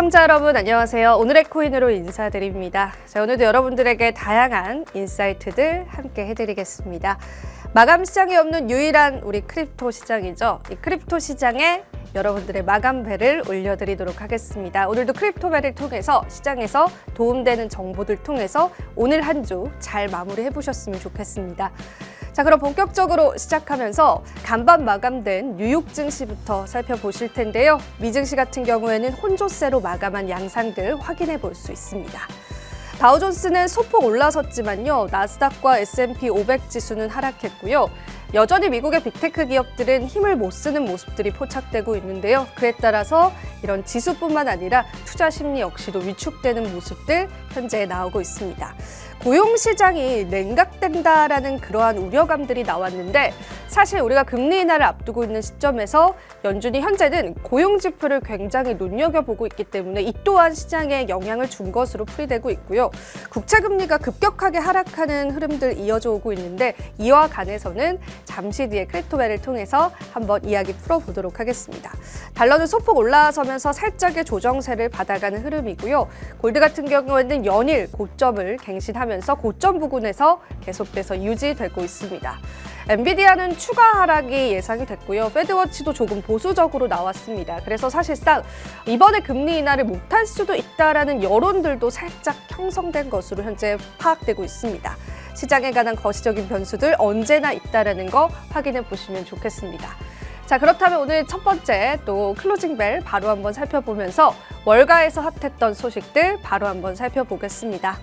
시청자 여러분 안녕하세요. 오늘의 코인으로 인사드립니다. 자, 오늘도 여러분들에게 다양한 인사이트들 함께 해드리겠습니다. 마감 시장이 없는 유일한 우리 크립토 시장이죠. 이 크립토 시장에 여러분들의 마감배를 올려드리도록 하겠습니다. 오늘도 크립토배를 통해서 시장에서 도움되는 정보들 통해서 오늘 한 주 잘 마무리해 보셨으면 좋겠습니다. 자, 그럼 본격적으로 시작하면서 간밤 마감된 뉴욕 증시부터 살펴보실 텐데요. 미 증시 같은 경우에는 혼조세로 마감한 양상들 확인해 볼 수 있습니다. 다우존스는 소폭 올라섰지만요. 나스닥과 S&P 500 지수는 하락했고요. 여전히 미국의 빅테크 기업들은 힘을 못 쓰는 모습들이 포착되고 있는데요. 그에 따라서 이런 지수뿐만 아니라 투자 심리 역시도 위축되는 모습들 현재 나오고 있습니다. 고용 시장이 냉각된다라는 그러한 우려감들이 나왔는데 사실 우리가 금리 인하를 앞두고 있는 시점에서 연준이 현재는 고용 지표를 굉장히 눈여겨보고 있기 때문에 이 또한 시장에 영향을 준 것으로 풀이되고 있고요. 국채 금리가 급격하게 하락하는 흐름들 이어져 오고 있는데 이와 관해서는 잠시 뒤에 크립토벨을 통해서 한번 이야기 풀어보도록 하겠습니다. 달러는 소폭 올라서면서 살짝의 조정세를 받아가는 흐름이고요. 골드 같은 경우에는 연일 고점을 갱신하면서 고점 부근에서 계속돼서 유지되고 있습니다. 엔비디아는 추가 하락이 예상이 됐고요. 페드워치도 조금 보수적으로 나왔습니다. 그래서 사실상 이번에 금리 인하를 못할 수도 있다라는 여론들도 살짝 형성된 것으로 현재 파악되고 있습니다. 시장에 관한 거시적인 변수들 언제나 있다라는 거 확인해 보시면 좋겠습니다. 자 그렇다면 오늘 첫 번째 또 클로징 벨 바로 한번 살펴보면서 월가에서 핫했던 소식들 바로 한번 살펴보겠습니다.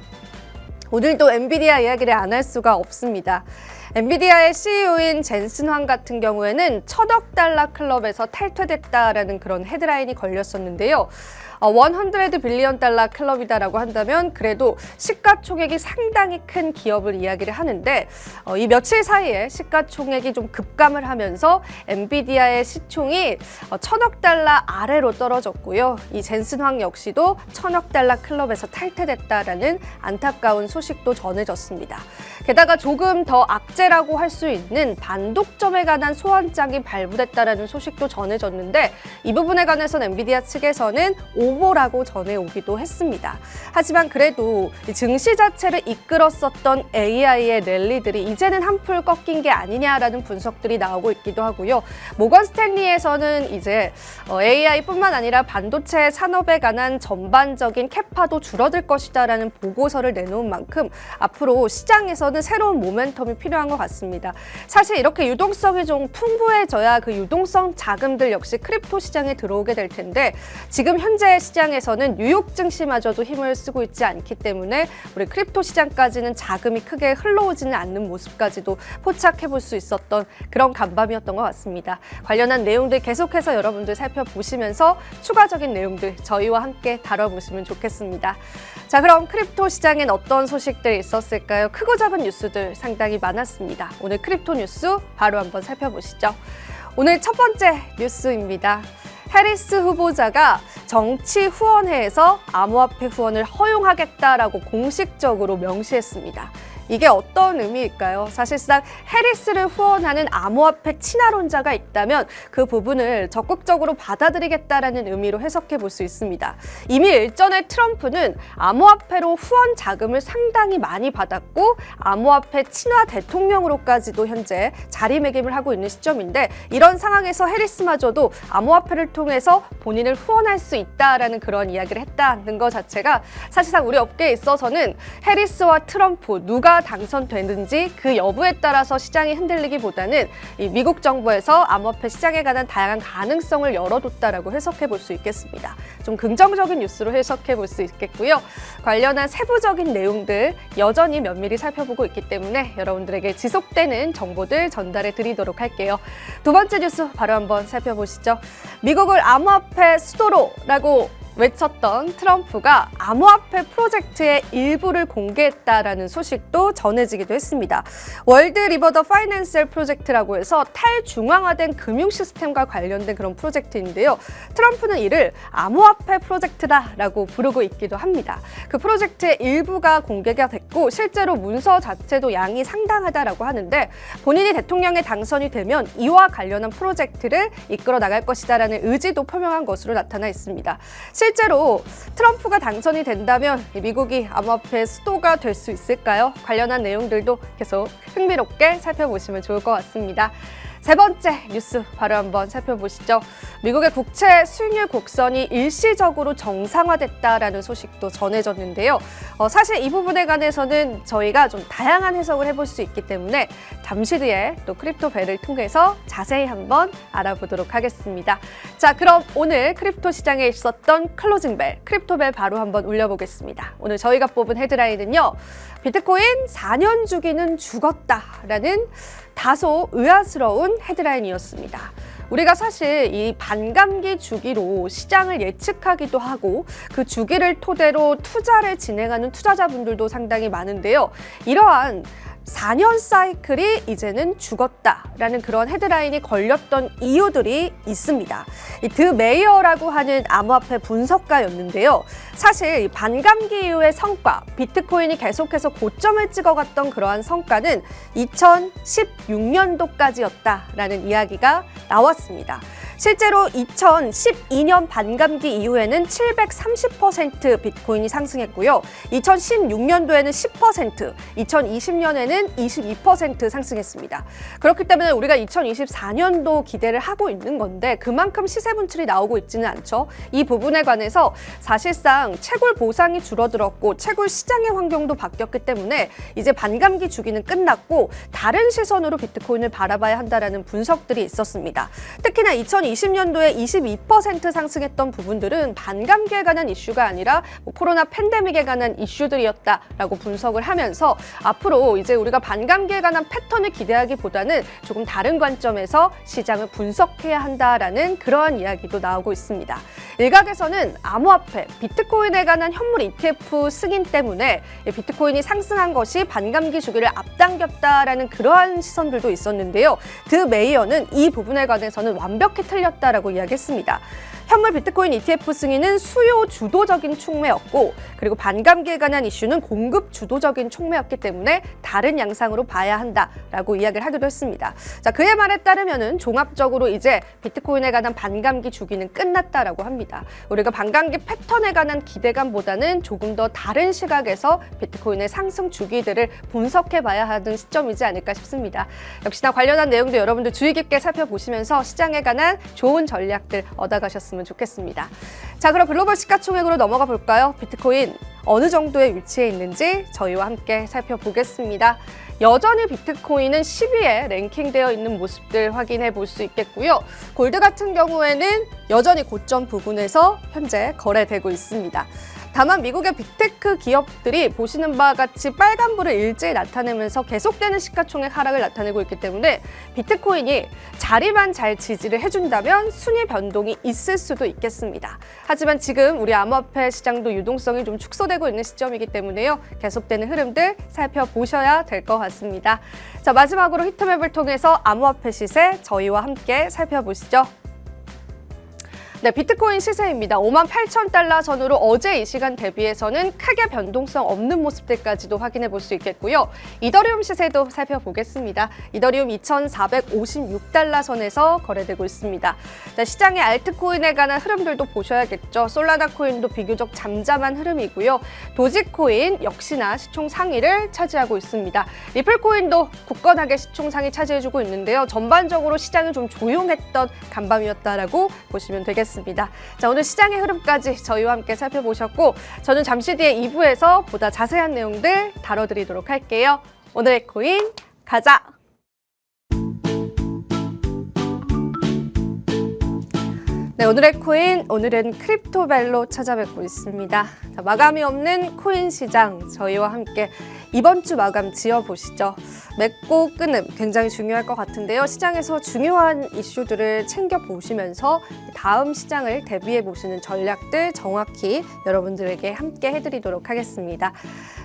오늘도 엔비디아 이야기를 안 할 수가 없습니다. 엔비디아의 CEO인 젠슨 황 같은 경우에는 천억 달러 클럽에서 탈퇴됐다라는 그런 헤드라인이 걸렸었는데요. 어, 100 빌리언 달러 클럽이다라고 한다면 그래도 시가총액이 상당히 큰 기업을 이야기를 하는데 어, 이 며칠 사이에 시가총액이 좀 급감을 하면서 엔비디아의 시총이 어, 천억 달러 아래로 떨어졌고요. 이 젠슨 황 역시도 천억 달러 클럽에서 탈퇴됐다라는 안타까운 소식도 전해졌습니다. 게다가 조금 더 악재라고 할 수 있는 반독점에 관한 소환장이 발부됐다라는 소식도 전해졌는데 이 부분에 관해서는 엔비디아 측에서는 오보라고 전해오기도 했습니다. 하지만 그래도 이 증시 자체를 이끌었었던 AI의 랠리들이 이제는 한풀 꺾인 게 아니냐라는 분석들이 나오고 있기도 하고요. 모건 스탠리에서는 이제 어, AI뿐만 아니라 반도체 산업에 관한 전반적인 캐파도 줄어들 것이다라는 보고서를 내놓은 만큼 앞으로 시장에서는 새로운 모멘텀이 필요한 것 같습니다. 사실 이렇게 유동성이 좀 풍부해져야 그 유동성 자금들 역시 크립토 시장에 들어오게 될 텐데 지금 현재 시장에서는 뉴욕 증시마저도 힘을 쓰고 있지 않기 때문에 우리 크립토 시장까지는 자금이 크게 흘러오지는 않는 모습까지도 포착해 볼 수 있었던 그런 간밤이었던 것 같습니다. 관련한 내용들 계속해서 여러분들 살펴보시면서 추가적인 내용들 저희와 함께 다뤄보시면 좋겠습니다. 자, 그럼 크립토 시장엔 어떤 소식들이 있었을까요? 크고 작은 뉴스들 상당히 많았습니다. 오늘 크립토 뉴스 바로 한번 살펴보시죠. 오늘 첫 번째 뉴스입니다. 해리스 후보자가 정치 후원회에서 암호화폐 후원을 허용하겠다라고 공식적으로 명시했습니다. 이게 어떤 의미일까요? 사실상 해리스를 후원하는 암호화폐 친화론자가 있다면 그 부분을 적극적으로 받아들이겠다라는 의미로 해석해 볼 수 있습니다. 이미 일전에 트럼프는 암호화폐로 후원 자금을 상당히 많이 받았고 암호화폐 친화 대통령으로까지도 현재 자리매김을 하고 있는 시점인데 이런 상황에서 해리스마저도 암호화폐를 통해서 본인을 후원할 수 있다라는 그런 이야기를 했다는 것 자체가 사실상 우리 업계에 있어서는 해리스와 트럼프 누가 당선되는지 그 여부에 따라서 시장이 흔들리기보다는 이 미국 정부에서 암호화폐 시장에 관한 다양한 가능성을 열어뒀다라고 해석해 볼 수 있겠습니다. 좀 긍정적인 뉴스로 해석해 볼 수 있겠고요. 관련한 세부적인 내용들 여전히 면밀히 살펴보고 있기 때문에 여러분들에게 지속되는 정보들 전달해 드리도록 할게요. 두 번째 뉴스 바로 한번 살펴보시죠. 미국을 암호화폐 수도로라고 외쳤던 트럼프가 암호화폐 프로젝트의 일부를 공개했다라는 소식도 전해지기도 했습니다. 월드 리버더 파이낸셜 프로젝트라고 해서 탈중앙화된 금융 시스템과 관련된 그런 프로젝트인데요. 트럼프는 이를 암호화폐 프로젝트다라고 부르고 있기도 합니다. 그 프로젝트의 일부가 공개가 됐고 실제로 문서 자체도 양이 상당하다라고 하는데 본인이 대통령에 당선이 되면 이와 관련한 프로젝트를 이끌어 나갈 것이다라는 의지도 표명한 것으로 나타나 있습니다. 실 제로 트럼프가 당선이 된다면 이 미국이 암호화폐 수도가 될 수 있을까요? 관련한 내용들도 계속 흥미롭게 살펴보시면 좋을 것 같습니다. 세 번째 뉴스 바로 한번 살펴보시죠. 미국의 국채 수익률 곡선이 일시적으로 정상화됐다라는 소식도 전해졌는데요. 어, 사실 이 부분에 관해서는 저희가 좀 다양한 해석을 해볼 수 있기 때문에 잠시 뒤에 또 크립토벨을 통해서 자세히 한번 알아보도록 하겠습니다. 자, 그럼 오늘 크립토 시장에 있었던 클로징벨, 크립토벨 바로 한번 울려보겠습니다. 오늘 저희가 뽑은 헤드라인은요. 비트코인 4년 주기는 죽었다라는 다소 의아스러운 헤드라인이었습니다. 우리가 사실 이 반감기 주기로 시장을 예측하기도 하고 그 주기를 토대로 투자를 진행하는 투자자분들도 상당히 많은데요. 이러한 4년 사이클이 이제는 죽었다라는 그런 헤드라인이 걸렸던 이유들이 있습니다. 이드 메이어라고 하는 암호화폐 분석가였는데요. 사실 이 반감기 이후의 성과, 비트코인이 계속해서 고점을 찍어갔던 그러한 성과는 2016년도까지였다라는 이야기가 나왔습니다. 실제로 2012년 반감기 이후에는 730% 비트코인이 상승했고요. 2016년도에는 10%, 2020년에는 22% 상승했습니다. 그렇기 때문에 우리가 2024년도 기대를 하고 있는 건데 그만큼 시세 분출이 나오고 있지는 않죠. 이 부분에 관해서 사실상 채굴 보상이 줄어들었고 채굴 시장의 환경도 바뀌었기 때문에 이제 반감기 주기는 끝났고 다른 시선으로 비트코인을 바라봐야 한다라는 분석들이 있었습니다. 특히나 2020 년도에 22% 상승했던 부분들은 반감기에 관한 이슈가 아니라 뭐 코로나 팬데믹에 관한 이슈들이었다라고 분석을 하면서 앞으로 이제 우리가 반감기에 관한 패턴을 기대하기보다는 조금 다른 관점에서 시장을 분석해야 한다라는 그러한 이야기도 나오고 있습니다. 일각에서는 암호화폐, 비트코인에 관한 현물 ETF 승인 때문에 이 비트코인이 상승한 것이 반감기 주기를 앞당겼다라는 그러한 시선들도 있었는데요. 드 메이어는 이 부분에 관해서는 완벽히 틀 렸다라고 이야기했습니다. 현물 비트코인 ETF 승인은 수요 주도적인 촉매였고 그리고 반감기에 관한 이슈는 공급 주도적인 촉매였기 때문에 다른 양상으로 봐야 한다라고 이야기를 하기도 했습니다. 자 그의 말에 따르면은 종합적으로 이제 비트코인에 관한 반감기 주기는 끝났다라고 합니다. 우리가 반감기 패턴에 관한 기대감보다는 조금 더 다른 시각에서 비트코인의 상승 주기들을 분석해 봐야 하는 시점이지 않을까 싶습니다. 역시나 관련한 내용도 여러분들 주의 깊게 살펴보시면서 시장에 관한 좋은 전략들 얻어가셨 으면 좋겠습니다. 자, 그럼 글로벌 시가총액으로 넘어가 볼까요? 비트코인 어느 정도의 위치에 있는지 저희와 함께 살펴보겠습니다. 여전히 비트코인은 10위에 랭킹되어 있는 모습들 확인해 볼 수 있겠고요. 골드 같은 경우에는 여전히 고점 부분에서 현재 거래되고 있습니다. 다만 미국의 빅테크 기업들이 보시는 바와 같이 빨간불을 일제히 나타내면서 계속되는 시가총액 하락을 나타내고 있기 때문에 비트코인이 자리만 잘 지지를 해준다면 순위 변동이 있을 수도 있겠습니다. 하지만 지금 우리 암호화폐 시장도 유동성이 좀 축소되고 있는 시점이기 때문에요. 계속되는 흐름들 살펴보셔야 될 것 같습니다. 자 마지막으로 히트맵을 통해서 암호화폐 시세 저희와 함께 살펴보시죠. 네, 비트코인 시세입니다. 5만 8천 달러 선으로 어제 이 시간 대비해서는 크게 변동성 없는 모습들까지도 확인해 볼 수 있겠고요. 이더리움 시세도 살펴보겠습니다. 이더리움 2,456달러 선에서 거래되고 있습니다. 네, 시장의 알트코인에 관한 흐름들도 보셔야겠죠. 솔라나 코인도 비교적 잠잠한 흐름이고요. 도지코인 역시나 시총 상위를 차지하고 있습니다. 리플 코인도 굳건하게 시총 상위 차지해주고 있는데요. 전반적으로 시장이 좀 조용했던 간밤이었다라고 보시면 되겠습니다. 자, 오늘 시장의 흐름까지 저희와 함께 살펴보셨고, 저는 잠시 뒤에 2부에서 보다 자세한 내용들 다뤄드리도록 할게요. 오늘의 코인 가자! 네, 오늘의 코인, 오늘은 크립토벨로 찾아뵙고 있습니다. 자, 마감이 없는 코인 시장, 저희와 함께 이번 주 마감 지어보시죠. 맺고 끊음 굉장히 중요할 것 같은데요. 시장에서 중요한 이슈들을 챙겨보시면서 다음 시장을 대비해 보시는 전략들 정확히 여러분들에게 함께 해드리도록 하겠습니다.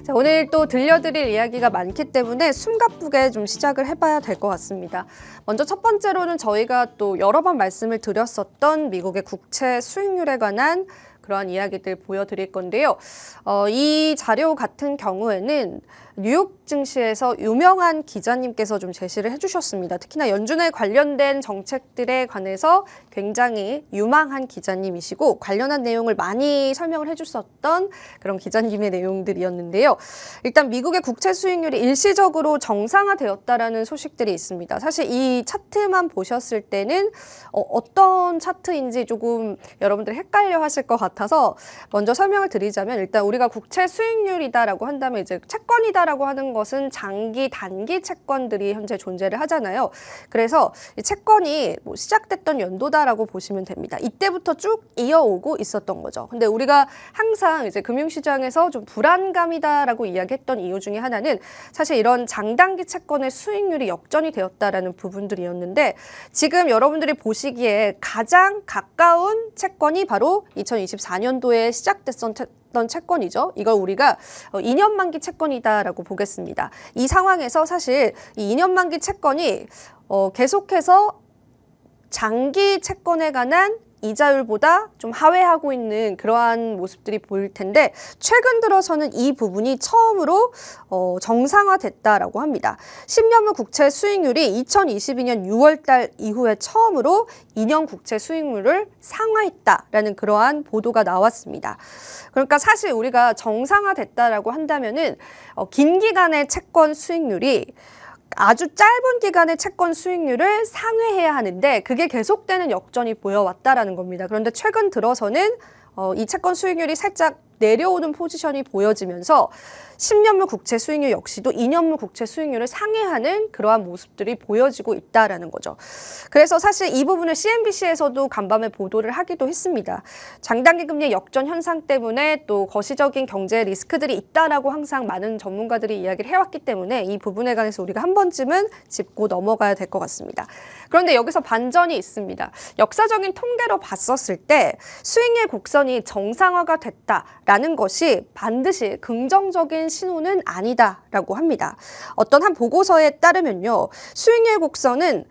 자, 오늘 또 들려드릴 이야기가 많기 때문에 숨가쁘게 좀 시작을 해봐야 될 것 같습니다. 먼저 첫 번째로는 저희가 또 여러 번 말씀을 드렸었던 미 국의 국채 수익률에 관한 그러한 이야기들 보여드릴 건데요. 어, 이 자료 같은 경우에는 뉴욕 증시에서 유명한 기자님께서 좀 제시를 해주셨습니다. 특히나 연준에 관련된 정책들에 관해서 굉장히 유망한 기자님이시고 관련한 내용을 많이 설명을 해주셨던 그런 기자님의 내용들이었는데요. 일단 미국의 국채 수익률이 일시적으로 정상화되었다라는 소식들이 있습니다. 사실 이 차트만 보셨을 때는 어, 떤 차트인지 조금 여러분들 헷갈려 하실 것 같아 서 먼저 설명을 드리자면 일단 우리가 국채 수익률이다라고 한다면 이제 채권이다라고 하는 것은 장기, 단기 채권들이 현재 존재를 하잖아요. 그래서 이 채권이 뭐 시작됐던 연도다라고 보시면 됩니다. 이때부터 쭉 이어오고 있었던 거죠. 근데 우리가 항상 이제 금융시장에서 좀 불안감이다라고 이야기했던 이유 중에 하나는 사실 이런 장단기 채권의 수익률이 역전이 되었다라는 부분들이었는데 지금 여러분들이 보시기에 가장 가까운 채권이 바로 2024 년도에 시작됐던 채- 던 채권이죠. 이걸 우리가 어, 2년 만기 채권이다라고 보겠습니다. 이 상황에서 사실 이 2년 만기 채권이 어, 계속해서 장기 채권에 관한 이자율보다 좀 하회하고 있는 그러한 모습들이 보일 텐데 최근 들어서는 이 부분이 처음으로 어, 정상화됐다라고 합니다. 10년물 국채 수익률이 2022년 6월 달 이후에 처음으로 2년 국채 수익률을 상회했다라는 그러한 보도가 나왔습니다. 그러니까 사실 우리가 정상화됐다라고 한다면은 어, 긴 기간의 채권 수익률이 아주 짧은 기간의 채권 수익률을 상회해야 하는데 그게 계속되는 역전이 보여왔다라는 겁니다. 그런데 최근 들어서는 어, 이 채권 수익률이 살짝 내려오는 포지션이 보여지면서 10년물 국채 수익률 역시도 2년물 국채 수익률을 상회하는 그러한 모습들이 보여지고 있다라는 거죠. 그래서 사실 이 부분을 CNBC에서도 간밤에 보도를 하기도 했습니다. 장단기 금리 역전 현상 때문에 또 거시적인 경제 리스크들이 있다라고 항상 많은 전문가들이 이야기를 해왔기 때문에 이 부분에 관해서 우리가 한 번쯤은 짚고 넘어가야 될 것 같습니다. 그런데 여기서 반전이 있습니다. 역사적인 통계로 봤었을 때 수익률 곡선이 정상화가 됐다 라는 것이 반드시 긍정적인 신호는 아니다라고 합니다. 어떤 한 보고서에 따르면요. 수익률 곡선은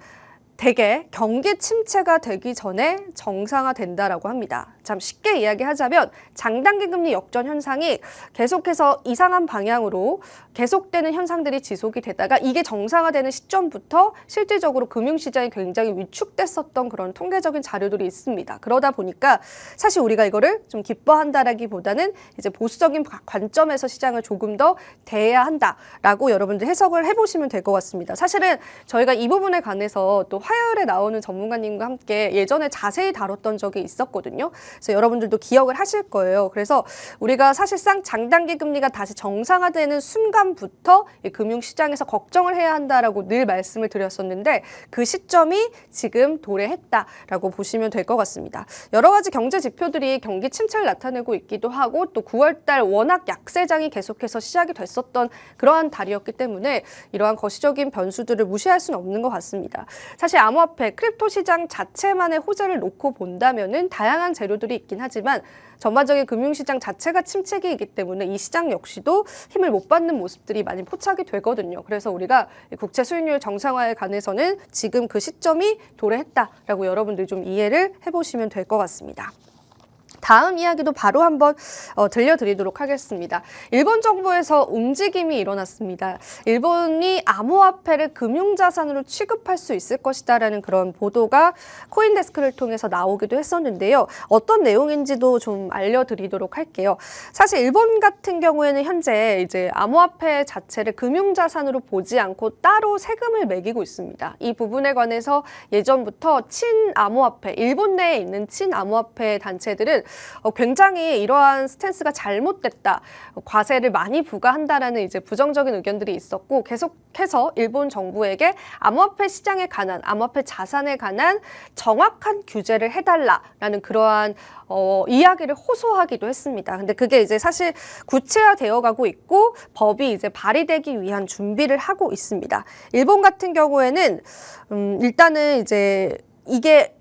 대개 경기 침체가 되기 전에 정상화된다라고 합니다. 참 쉽게 이야기하자면 장단기 금리 역전 현상이 계속해서 이상한 방향으로 계속되는 현상들이 지속이 되다가 이게 정상화되는 시점부터 실질적으로 금융시장이 굉장히 위축됐었던 그런 통계적인 자료들이 있습니다. 그러다 보니까 사실 우리가 이거를 좀 기뻐한다라기보다는 이제 보수적인 과- 관점에서 시장을 조금 더 대해야 한다라고 여러분들 해석을 해보시면 될 것 같습니다. 사실은 저희가 이 부분에 관해서 또 화요일에 나오는 전문가님과 함께 예전에 자세히 다뤘던 적이 있었거든요. 그래서 여러분들도 기억을 하실 거예요. 그래서 우리가 사실상 장단기 금리가 다시 정상화되는 순간부터 이 금융시장에서 걱정을 해야 한다라고 늘 말씀을 드렸었는데 그 시점이 지금 도래했다라고 보시면 될 것 같습니다. 여러 가지 경제 지표들이 경기 침체를 나타내고 있기도 하고 또 9월달 워낙 약세장이 계속해서 시작이 됐었던 그러한 달이었기 때문에 이러한 거시적인 변수들을 무시할 수는 없는 것 같습니다. 사실 암호화폐, 크립토 시장 자체만의 호재를 놓고 본다면은 다양한 재료들 이 있긴 하지만 전반적인 금융시장 자체가 침체기이기 때문에 이 시장 역시도 힘을 못 받는 모습들이 많이 포착이 되거든요. 그래서 우리가 이 국채 수익률 정상화에 관해서는 지금 그 시점이 도래했다라고 여러분들 좀 이해를 해보시면 될 것 같습니다. 다음 이야기도 바로 한번 어, 들려드리도록 하겠습니다. 일본 정부에서 움직임이 일어났습니다. 일본이 암호화폐를 금융자산으로 취급할 수 있을 것이다라는 그런 보도가 코인데스크를 통해서 나오기도 했었는데요. 어떤 내용인지도 좀 알려드리도록 할게요. 사실 일본 같은 경우에는 현재 이제 암호화폐 자체를 금융자산으로 보지 않고 따로 세금을 매기고 있습니다. 이 부분에 관해서 예전부터 친암호화폐, 일본 내에 있는 친암호화폐 단체들은 어, 굉장히 이러한 스탠스가 잘못됐다. 어, 과세를 많이 부과한다라는 이제 부정적인 의견들이 있었고 계속해서 일본 정부에게 암호화폐 시장에 관한 암호화폐 자산에 관한 정확한 규제를 해달라라는 그러한 어, 이야기를 호소하기도 했습니다. 근데 그게 이제 사실 구체화되어 가고 있고 법이 이제 발의되기 위한 준비를 하고 있습니다. 일본 같은 경우에는 음, 일단은 이제 이게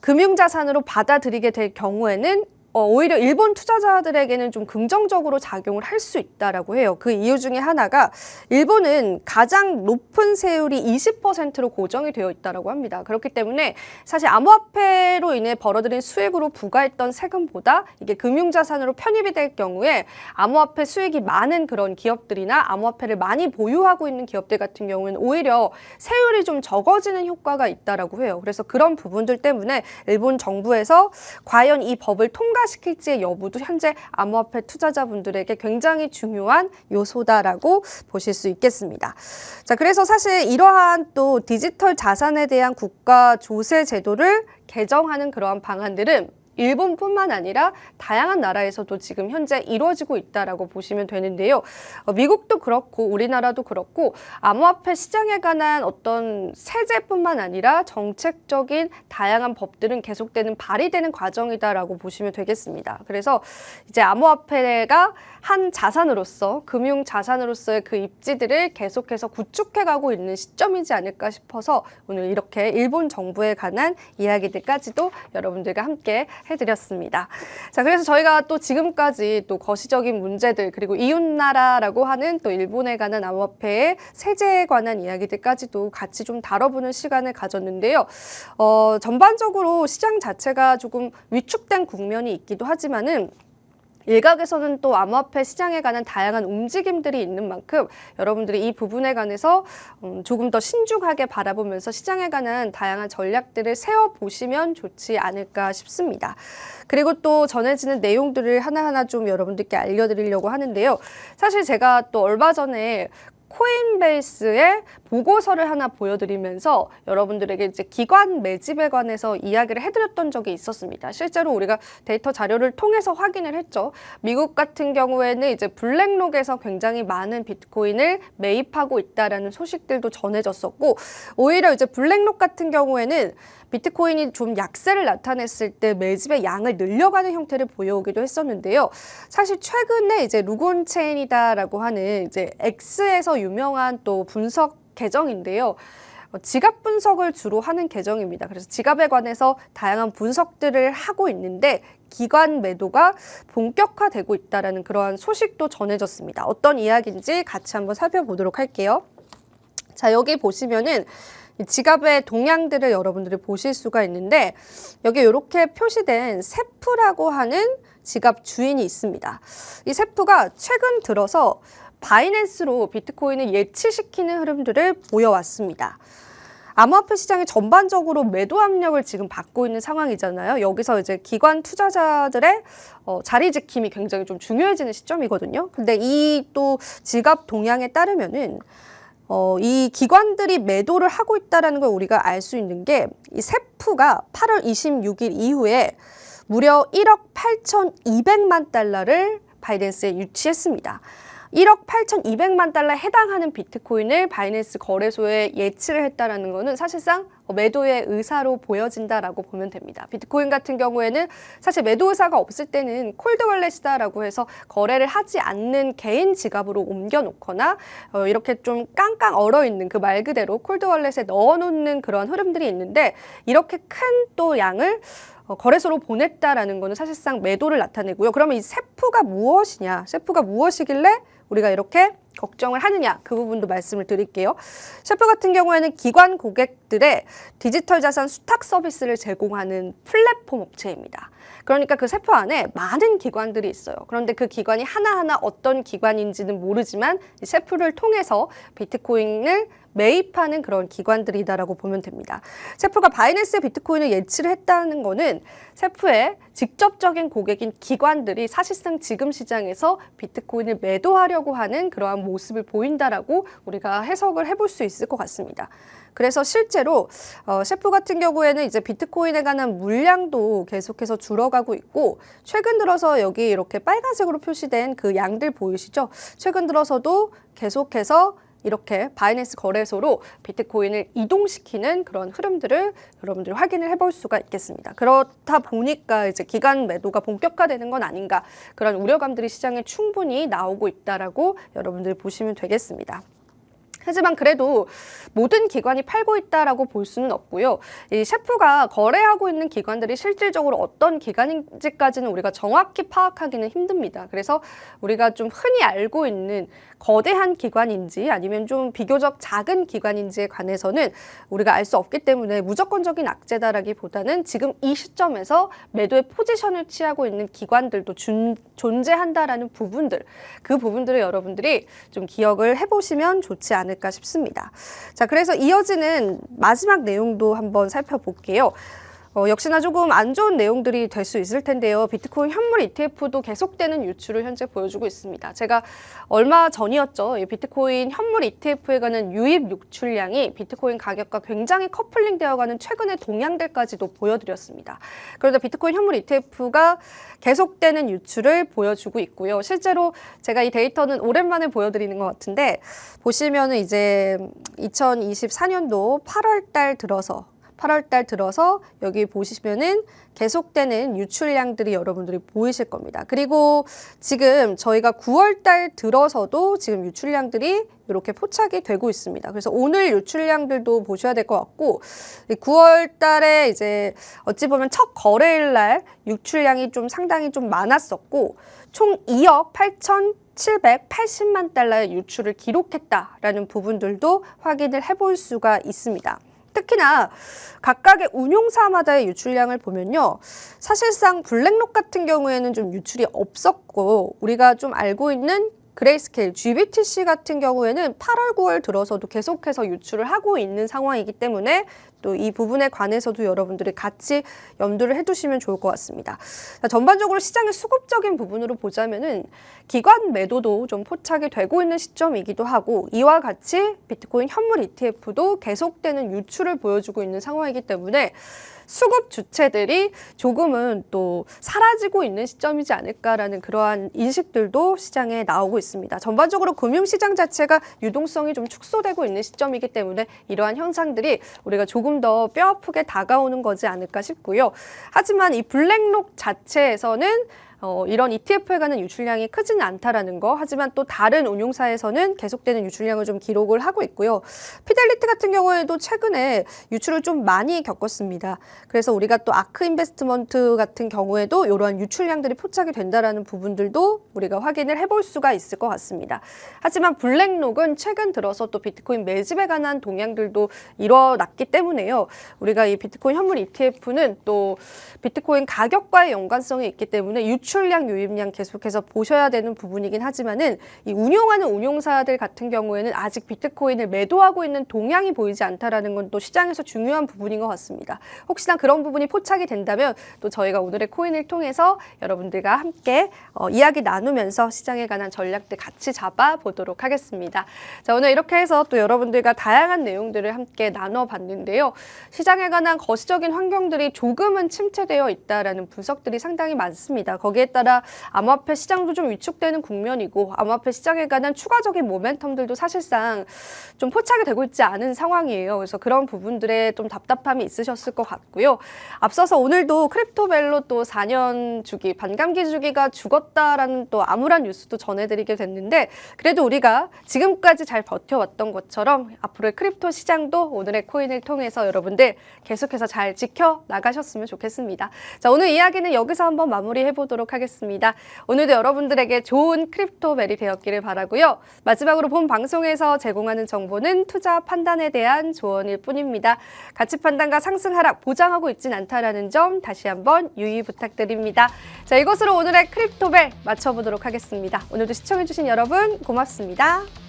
금융자산으로 받아들이게 될 경우에는 어, 오히려 일본 투자자들에게는 좀 긍정적으로 작용을 할 수 있다라고 해요. 그 이유 중에 하나가 일본은 가장 높은 세율이 20%로 고정이 되어 있다라고 합니다. 그렇기 때문에 사실 암호화폐로 인해 벌어들인 수익으로 부과했던 세금보다 이게 금융자산으로 편입이 될 경우에 암호화폐 수익이 많은 그런 기업들이나 암호화폐를 많이 보유하고 있는 기업들 같은 경우는 오히려 세율이 좀 적어지는 효과가 있다라고 해요. 그래서 그런 부분들 때문에 일본 정부에서 과연 이 법을 통과 시킬지의 여부도 현재 암호화폐 투자자분들에게 굉장히 중요한 요소다라고 보실 수 있겠습니다. 자, 그래서 사실 이러한 또 디지털 자산에 대한 국가 조세 제도를 개정하는 그러한 방안들은 일본뿐만 아니라 다양한 나라에서도 지금 현재 이루어지고 있다라고 보시면 되는데요. 어, 미국도 그렇고 우리나라도 그렇고 암호화폐 시장에 관한 어떤 세제뿐만 아니라 정책적인 다양한 법들은 계속되는 발의되는 과정이다라고 보시면 되겠습니다. 그래서 이제 암호화폐가 한 자산으로서 금융 자산으로서의 그 입지들을 계속해서 구축해가고 있는 시점이지 않을까 싶어서 오늘 이렇게 일본 정부에 관한 이야기들까지도 여러분들과 함께 해드렸습니다. 자, 그래서 저희가 또 지금까지 또 거시적인 문제들 그리고 이웃나라라고 하는 또 일본에 관한 암호화폐의 세제에 관한 이야기들까지도 같이 좀 다뤄보는 시간을 가졌는데요. 어, 전반적으로 시장 자체가 조금 위축된 국면이 있기도 하지만은 일각에서는 또 암호화폐 시장에 관한 다양한 움직임들이 있는 만큼 여러분들이 이 부분에 관해서 음, 조금 더 신중하게 바라보면서 시장에 관한 다양한 전략들을 세워 보시면 좋지 않을까 싶습니다. 그리고 또 전해지는 내용들을 하나하나 좀 여러분들께 알려드리려고 하는데요. 사실 제가 또 얼마 전에 코인베이스의 보고서를 하나 보여드리면서 여러분들에게 이제 기관 매집에 관해서 이야기를 해드렸던 적이 있었습니다. 실제로 우리가 데이터 자료를 통해서 확인을 했죠. 미국 같은 경우에는 이제 블랙록에서 굉장히 많은 비트코인을 매입하고 있다라는 소식들도 전해졌었고 오히려 이제 블랙록 같은 경우에는 비트코인이 좀 약세를 나타냈을 때 매집의 양을 늘려가는 형태를 보여오기도 했었는데요. 사실 최근에 이제 루곤 체인이다라고 하는 이제 X에서 유명한 또 분석 계정인데요. 어, 지갑 분석을 주로 하는 계정입니다. 그래서 지갑에 관해서 다양한 분석들을 하고 있는데 기관 매도가 본격화되고 있다라는 그러한 소식도 전해졌습니다. 어떤 이야기인지 같이 한번 살펴보도록 할게요. 자, 여기 보시면은 이 지갑의 동향들을 여러분들이 보실 수가 있는데 여기 이렇게 표시된 세프라고 하는 지갑 주인이 있습니다. 이 세프가 최근 들어서 바이낸스로 비트코인을 예치시키는 흐름들을 보여왔습니다. 암호화폐 시장이 전반적으로 매도 압력을 지금 받고 있는 상황이잖아요. 여기서 이제 기관 투자자들의 어, 자리 지킴이 굉장히 좀 중요해지는 시점이거든요. 근데 이 또 지갑 동향에 따르면은 어, 이 기관들이 매도를 하고 있다는 걸 우리가 알 수 있는 게 이 세프가 8월 26일 이후에 무려 1억 8,200만 달러를 바이낸스에 유치했습니다. 1억 8,200만 달러에 해당하는 비트코인을 바이낸스 거래소에 예치를 했다라는 것은 사실상 매도의 의사로 보여진다라고 보면 됩니다. 비트코인 같은 경우에는 사실 매도 의사가 없을 때는 콜드 월렛이다라고 해서 거래를 하지 않는 개인 지갑으로 옮겨 놓거나 어, 이렇게 좀 깡깡 얼어 있는 그 말 그대로 콜드 월렛에 넣어 놓는 그런 흐름들이 있는데 이렇게 큰 또 양을 어, 거래소로 보냈다라는 것은 사실상 매도를 나타내고요. 그러면 이 세프가 무엇이냐? 세프가 무엇이길래 우리가 이렇게 걱정을 하느냐 그 부분도 말씀을 드릴게요. 셰프 같은 경우에는 기관 고객들의 디지털 자산 수탁 서비스를 제공하는 플랫폼 업체입니다. 그러니까 그 세포 안에 많은 기관들이 있어요. 그런데 그 기관이 하나하나 어떤 기관인지는 모르지만 이 세프를 통해서 비트코인을 매입하는 그런 기관들이다라고 보면 됩니다. 세프가 바이낸스 비트코인을 예치를 했다는 거는 세프의 직접적인 고객인 기관들이 사실상 지금 시장에서 비트코인을 매도하려고 하는 그러한 모습을 보인다라고 우리가 해석을 해볼 수 있을 것 같습니다. 그래서 실제로 어, 셰프 같은 경우에는 이제 비트코인에 관한 물량도 계속해서 줄어가고 있고 최근 들어서 여기 이렇게 빨간색으로 표시된 그 양들 보이시죠? 최근 들어서도 계속해서 이렇게 바이낸스 거래소로 비트코인을 이동시키는 그런 흐름들을 여러분들이 확인을 해볼 수가 있겠습니다. 그렇다 보니까 이제 기간 매도가 본격화되는 건 아닌가 그런 우려감들이 시장에 충분히 나오고 있다라고 여러분들 보시면 되겠습니다. 하지만 그래도 모든 기관이 팔고 있다라고 볼 수는 없고요. 이 셰프가 거래하고 있는 기관들이 실질적으로 어떤 기관인지까지는 우리가 정확히 파악하기는 힘듭니다. 그래서 우리가 좀 흔히 알고 있는 거대한 기관인지 아니면 좀 비교적 작은 기관인지에 관해서는 우리가 알 수 없기 때문에 무조건적인 악재다라기보다는 지금 이 시점에서 매도의 포지션을 취하고 있는 기관들도 준- 존재한다라는 부분들 그 부분들을 여러분들이 좀 기억을 해보시면 좋지 않을까 싶습니다. 자, 그래서 이어지는 마지막 내용도 한번 살펴볼게요. 어, 역시나 조금 안 좋은 내용들이 될 수 있을 텐데요. 비트코인 현물 ETF도 계속되는 유출을 현재 보여주고 있습니다. 제가 얼마 전이었죠. 이 비트코인 현물 ETF에 관한 유입 유출량이 비트코인 가격과 굉장히 커플링 되어 가는 최근의 동향들까지도 보여드렸습니다. 그런데 비트코인 현물 ETF가 계속되는 유출을 보여주고 있고요. 실제로 제가 이 데이터는 오랜만에 보여드리는 것 같은데 보시면은 이제 2024년도 8월 달 들어서 8월 달 들어서 여기 보시면은 계속되는 유출량들이 여러분들이 보이실 겁니다. 그리고 지금 저희가 9월 달 들어서도 지금 유출량들이 이렇게 포착이 되고 있습니다. 그래서 오늘 유출량들도 보셔야 될 것 같고 9월 달에 이제 어찌 보면 첫 거래일 날 유출량이 좀 상당히 좀 많았었고 총 2억 8천 780만 달러의 유출을 기록했다라는 부분들도 확인을 해볼 수가 있습니다. 특히나 각각의 운용사마다의 유출량을 보면요. 사실상 블랙록 같은 경우에는 좀 유출이 없었고 우리가 좀 알고 있는 그레이스케일 GBTC 같은 경우에는 8월, 9월 들어서도 계속해서 유출을 하고 있는 상황이기 때문에 또 이 부분에 관해서도 여러분들이 같이 염두를 해두시면 좋을 것 같습니다. 자, 전반적으로 시장의 수급적인 부분으로 보자면은 기관 매도도 좀 포착이 되고 있는 시점이기도 하고 이와 같이 비트코인 현물 ETF도 계속되는 유출을 보여주고 있는 상황이기 때문에 수급 주체들이 조금은 또 사라지고 있는 시점이지 않을까라는 그러한 인식들도 시장에 나오고 있습니다. 전반적으로 금융시장 자체가 유동성이 좀 축소되고 있는 시점이기 때문에 이러한 현상들이 우리가 조금 더 뼈아프게 다가오는 거지 않을까 싶고요. 하지만 이 블랙록 자체에서는 어, 이런 ETF에 관한 유출량이 크지는 않다라는 거. 하지만 또 다른 운용사에서는 계속되는 유출량을 좀 기록을 하고 있고요. 피델리티 같은 경우에도 최근에 유출을 좀 많이 겪었습니다. 그래서 우리가 또 아크 인베스트먼트 같은 경우에도 이러한 유출량들이 포착이 된다라는 부분들도 우리가 확인을 해볼 수가 있을 것 같습니다. 하지만 블랙록은 최근 들어서 또 비트코인 매집에 관한 동향들도 일어났기 때문에요. 우리가 이 비트코인 현물 ETF는 또 비트코인 가격과의 연관성이 있기 때문에 유출 량, 유입량 계속해서 보셔야 되는 부분이긴 하지만은 이 운용하는 운용사들 같은 경우에는 아직 비트코인을 매도하고 있는 동향이 보이지 않다라는 건 또 시장에서 중요한 부분인 것 같습니다. 혹시나 그런 부분이 포착이 된다면 또 저희가 오늘의 코인을 통해서 여러분들과 함께 어, 이야기 나누면서 시장에 관한 전략들 같이 잡아 보도록 하겠습니다. 자, 오늘 이렇게 해서 또 여러분들과 다양한 내용들을 함께 나눠봤는데요. 시장에 관한 거시적인 환경들이 조금은 침체되어 있다라는 분석들이 상당히 많습니다. 거기 에 따라 암호화폐 시장도 좀 위축되는 국면이고 암호화폐 시장에 관한 추가적인 모멘텀들도 사실상 좀 포착이 되고 있지 않은 상황이에요. 그래서 그런 부분들에 좀 답답함이 있으셨을 것 같고요. 앞서서 오늘도 크립토벨로 또 4년 주기, 반감기 주기가 죽었다라는 또 암울한 뉴스도 전해드리게 됐는데 그래도 우리가 지금까지 잘 버텨왔던 것처럼 앞으로의 크립토 시장도 오늘의 코인을 통해서 여러분들 계속해서 잘 지켜 나가셨으면 좋겠습니다. 자, 오늘 이야기는 여기서 한번 마무리해 보도록 하겠습니다. 오늘도 여러분들에게 좋은 크립토 벨이 되었기를 바라고요. 마지막으로 본 방송에서 제공하는 정보는 투자 판단에 대한 조언일 뿐입니다. 가치 판단과 상승 하락 보장하고 있진 않다라는 점 다시 한번 유의 부탁드립니다. 자, 이것으로 오늘의 크립토 벨 맞춰보도록 하겠습니다. 오늘도 시청해주신 여러분 고맙습니다.